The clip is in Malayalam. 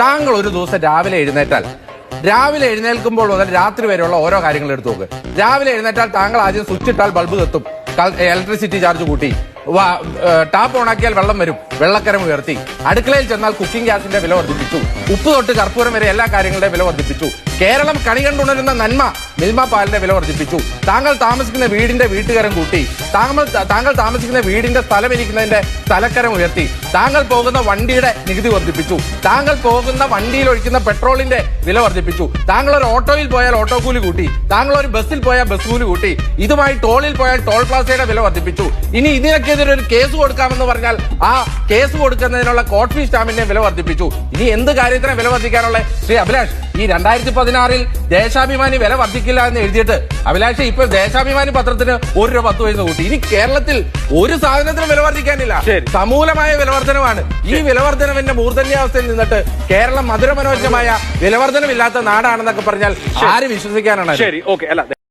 താങ്കൾ ഒരു ദിവസം രാവിലെ എഴുന്നേറ്റാൽ രാവിലെ എഴുന്നേൽക്കുമ്പോൾ മുതൽ രാത്രി വരെയുള്ള ഓരോ കാര്യങ്ങൾ എടുത്തു നോക്ക്. രാവിലെ എഴുന്നേറ്റാൽ താങ്കൾ ആദ്യം സ്വിച്ച് ഇട്ടാൽ ബൾബ് കത്തും. ഇലക്ട്രിസിറ്റി ചാർജ് കൂട്ടി. ടാപ്പ് ഓണാക്കിയാൽ വെള്ളം വരും. വെള്ളക്കരം ഉയർത്തി. അടുക്കളയിൽ ചെന്നാൽ കുക്കിംഗ് ഗ്യാസിന്റെ വില വർദ്ധിപ്പിച്ചു. ഉപ്പ് തൊട്ട് കർപ്പൂരം വരെ എല്ലാ കാര്യങ്ങളുടെയും വില വർദ്ധിപ്പിച്ചു. കേരളം കണി കണ്ടുണരുന്ന നന്മ. മിൽമ പാലിന്റെ വില വർദ്ധിപ്പിച്ചു. താങ്കൾ താമസിക്കുന്ന വീടിന്റെ വീട്ടുകരം കൂട്ടി. താങ്കൾ താങ്കൾ താമസിക്കുന്ന വീടിന്റെ സ്ഥലം ഇരിക്കുന്നതിന്റെ സ്ഥലക്കരം ഉയർത്തി. താങ്കൾ പോകുന്ന വണ്ടിയുടെ നികുതി വർദ്ധിപ്പിച്ചു. താങ്കൾ പോകുന്ന വണ്ടിയിൽ ഒഴിക്കുന്ന പെട്രോളിന്റെ വില വർദ്ധിപ്പിച്ചു. താങ്കൾ ഒരു ഓട്ടോയിൽ പോയാൽ ഓട്ടോ കൂലി കൂട്ടി. താങ്കൾ ഒരു ബസ്സിൽ പോയാൽ ബസ് കൂലി കൂട്ടി. ഇതുമായി ടോളിൽ പോയാൽ ടോൾ പ്ലാസയുടെ വില വർദ്ധിപ്പിച്ചു. ഇനി ഇതിനൊക്കെതിരെ ഒരു കേസ് കൊടുക്കാമെന്ന് പറഞ്ഞാൽ ആ കേസ് കൊടുക്കുന്നതിനുള്ള കോട്ട് സ്റ്റാമ്പിന്റെ വില വർദ്ധിപ്പിച്ചു. ഇനി എന്ത് കാര്യത്തിന് വില വർദ്ധിക്കാനുള്ള ശ്രീ അഭിലാഷ്. ഈ രണ്ടായിരത്തി പതിനാറിൽ ദേശാഭിമാനി വില വർദ്ധിക്കില്ല എന്ന് എഴുതിയിട്ട് അഭിലാഷ് ഇപ്പൊ ദേശാഭിമാനി പത്രത്തിന് ഒരു രൂപ പത്ത് പൈസ കൂട്ടി. ഇനി കേരളത്തിൽ ഒരു സാധനത്തിന് വില വർദ്ധിക്കാനില്ല. ശരി. സമൂലമായ വിലവർദ്ധനമാണ്. ഈ വിലവർദ്ധനവിന്റെ മൂർധന്യാവസ്ഥയിൽ നിന്നിട്ട് കേരളം മധുരമനോജ്ഞമായ വിലവർദ്ധനമില്ലാത്ത നാടാണെന്നൊക്കെ പറഞ്ഞാൽ ആര് വിശ്വസിക്കാനാണ്? ശരി ഓക്കെ. അല്ല